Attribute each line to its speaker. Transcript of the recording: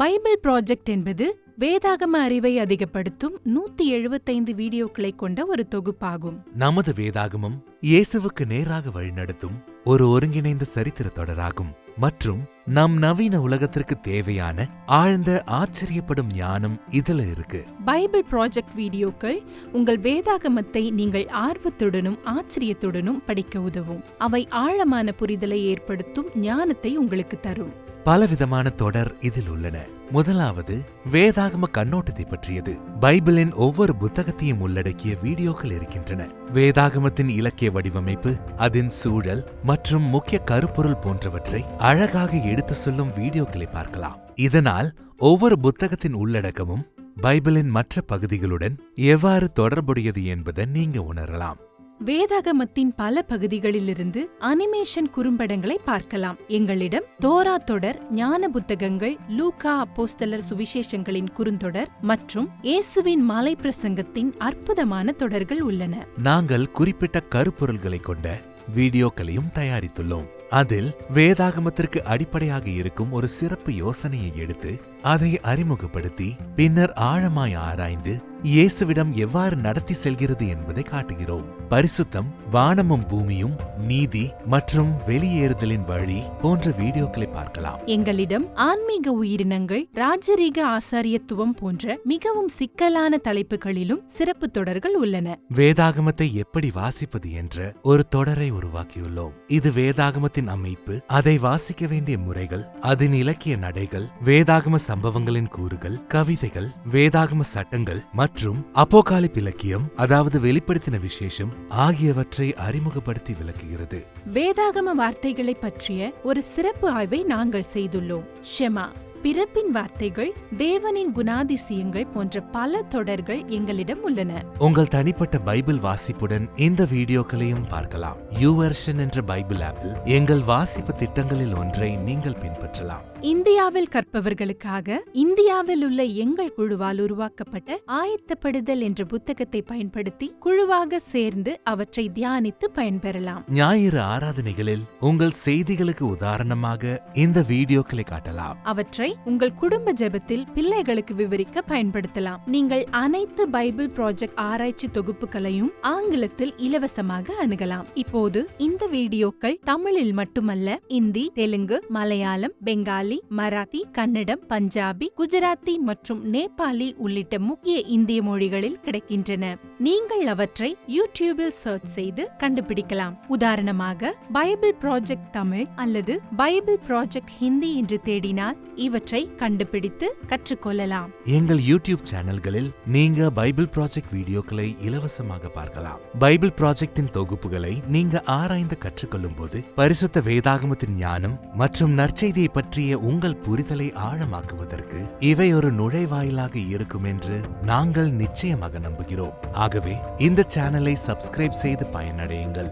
Speaker 1: Bible project என்பது வேதாகம அறிவை அதிகப்படுத்தும் நூத்தி எழுபத்தைந்து வீடியோக்களை கொண்ட ஒரு தொகுப்பாகும்.
Speaker 2: நமது வேதாகமம் இயேசுவுக்கு நேராக வழிநடத்தும் ஒரு ஒருங்கிணைந்த சரித்திர தொடராகும். மற்றும் நம் நவீன உலகத்திற்கு தேவையான ஆழ்ந்த ஆச்சரியப்படும் ஞானம் இதுல இருக்கு.
Speaker 1: பைபிள் ப்ராஜெக்ட் வீடியோக்கள் உங்கள் வேதாகமத்தை நீங்கள் ஆர்வத்துடனும் ஆச்சரியத்துடனும் படிக்க உதவும். அவை ஆழமான புரிதலை ஏற்படுத்தும் ஞானத்தை உங்களுக்கு தரும்.
Speaker 2: பலவிதமான தொடர் இதில் உள்ளன. முதலாவது வேதாகம கண்ணோட்டத்தை பற்றியது. பைபிளின் ஒவ்வொரு புத்தகத்தையும் உள்ளடக்கிய வீடியோக்கள் இருக்கின்றன. வேதாகமத்தின் இலக்கிய வடிவமைப்பு அதன் சூழல் மற்றும் முக்கிய கருப்பொருள் போன்றவற்றை அழகாக எடுத்து சொல்லும் வீடியோக்களை பார்க்கலாம். இதனால் ஒவ்வொரு புத்தகத்தின் உள்ளடக்கமும் பைபிளின் மற்ற பகுதிகளுடன் எவ்வாறு தொடர்புடையது என்பதை நீங்க உணரலாம்.
Speaker 1: வேதாகமத்தின் பல பகுதிகளிலிருந்து அனிமேஷன் குறும்படங்களை பார்க்கலாம். எங்களிடம் தோரா தொடர் ஞான புத்தகங்கள் லூகா அப்போஸ்தலர் சுவிசேஷங்களின் குறுந்தொடர் மற்றும் இயேசுவின் மலை பிரசங்கத்தின் அற்புதமான தொடர்கள் உள்ளன.
Speaker 2: நாங்கள் குறிப்பிட்ட கருப்பொருள்களை கொண்ட வீடியோக்களையும் தயாரித்துள்ளோம். அதில் வேதாகமத்திற்கு அடிப்படையாக இருக்கும் ஒரு சிறப்பு யோசனையை எடுத்து அதை அறிமுகப்படுத்தி பின்னர் ஆழமாய் ஆராய்ந்து இயேசுவிடம் எவ்வாறு நடத்தி செல்கிறது என்பதை காட்டுகிறோம். பரிசுத்தம் வானமும் பூமியும் நீதி மற்றும் வெளியேறுதலின் வழி போன்ற வீடியோக்களை பார்க்கலாம்.
Speaker 1: எங்களிடம் ஆன்மீக உயிரினங்கள் ராஜரீக ஆசாரியத்துவம் போன்ற மிகவும் சிக்கலான தலைப்புகளிலும் சிறப்பு தொடர்கள் உள்ளன.
Speaker 2: வேதாகமத்தை எப்படி வாசிப்பது என்ற ஒரு தொடரை உருவாக்கியுள்ளோம். இது வேதாகமத்தின் அமைப்பு அதை வாசிக்க வேண்டிய முறைகள் அதன் இலக்கிய நடைகள் வேதாகம சம்பவங்களின் கூறுகள் கவிதைகள் வேதாகம சட்டங்கள் மற்றும் அப்போகாலிப் இலக்கியம் அதாவது வெளிப்படுத்தின விசேஷம் ஆகியவற்றை அறிமுகப்படுத்தி விளக்குகிறது.
Speaker 1: வேதாகம வார்த்தைகளை பற்றிய ஒரு சிறப்பு ஆய்வை நாங்கள் செய்துள்ளோம். ஷெமா பிறப்பின் வார்த்தைகள் தேவனின் குணாதிசயங்கள் போன்ற பல தொடர்கள் எங்களிடம் உள்ளன.
Speaker 2: உங்கள் தனிப்பட்ட பைபிள் வாசிப்புடன் இந்த வீடியோக்களையும் பார்க்கலாம். யூவர்ஷன் என்ற பைபிள் ஆப்பில் எங்கள் வாசிப்பு திட்டங்களில் ஒன்றை நீங்கள் பின்பற்றலாம்.
Speaker 1: இந்தியாவில் கற்பவர்களுக்காக இந்தியாவில் உள்ள எங்கள் குழுவால் உருவாக்கப்பட்ட ஆயத்தப்படுதல் என்ற புத்தகத்தை பயன்படுத்தி குழுவாக சேர்ந்து அவற்றை தியானித்து பயன்பெறலாம்.
Speaker 2: ஞாயிறு ஆராதனைகளில் உங்கள் செய்திகளுக்கு உதாரணமாக இந்த வீடியோக்களை காட்டலாம்.
Speaker 1: அவற்றை உங்கள் குடும்ப ஜெபத்தில் பிள்ளைகளுக்கு விவரிக்க பயன்படுத்தலாம். நீங்கள் அனைத்து பைபிள் ப்ராஜெக்ட் ஆராய்ச்சி தொகுப்புகளையும் ஆங்கிலத்தில் இலவசமாக அணுகலாம். இப்போது இந்த வீடியோக்கள் தமிழில் மட்டுமல்ல இந்தி தெலுங்கு மலையாளம் பெங்காலி மராத்தி கன்னடம் பஞ்சாபி குஜராத்தி மற்றும் நேபாளி உள்ளிட்ட முக்கிய இந்திய மொழிகளில் கிடைக்கின்றன. நீங்கள் அவற்றை யூடியூபில் சர்ச் செய்து கண்டுபிடிக்கலாம். உதாரணமாக பைபிள் ப்ராஜெக்ட் தமிழ் அல்லது பைபிள் ப்ராஜெக்ட் ஹிந்தி என்று தேடினால் இவற்றை கண்டுபிடித்து கற்றுக்கொள்ளலாம்.
Speaker 2: எங்கள் யூடியூப் சேனல்களில் நீங்க பைபிள் ப்ராஜெக்ட் வீடியோக்களை இலவசமாக பார்க்கலாம். பைபிள் ப்ராஜெக்டின் தொகுப்புகளை நீங்க ஆராய்ந்து கற்றுக்கொள்ளும் போது பரிசுத்த வேதாகமத்தின் ஞானம் மற்றும் நற்செய்தியை பற்றிய உங்கள் புரிதலை ஆழமாக்குவதற்கு இவை ஒரு நுழைவாயிலாக இருக்கும் என்று நாங்கள் நிச்சயமாக நம்புகிறோம். ஆகவே இந்த சேனலை சப்ஸ்கிரைப் செய்து பயனடையுங்கள்.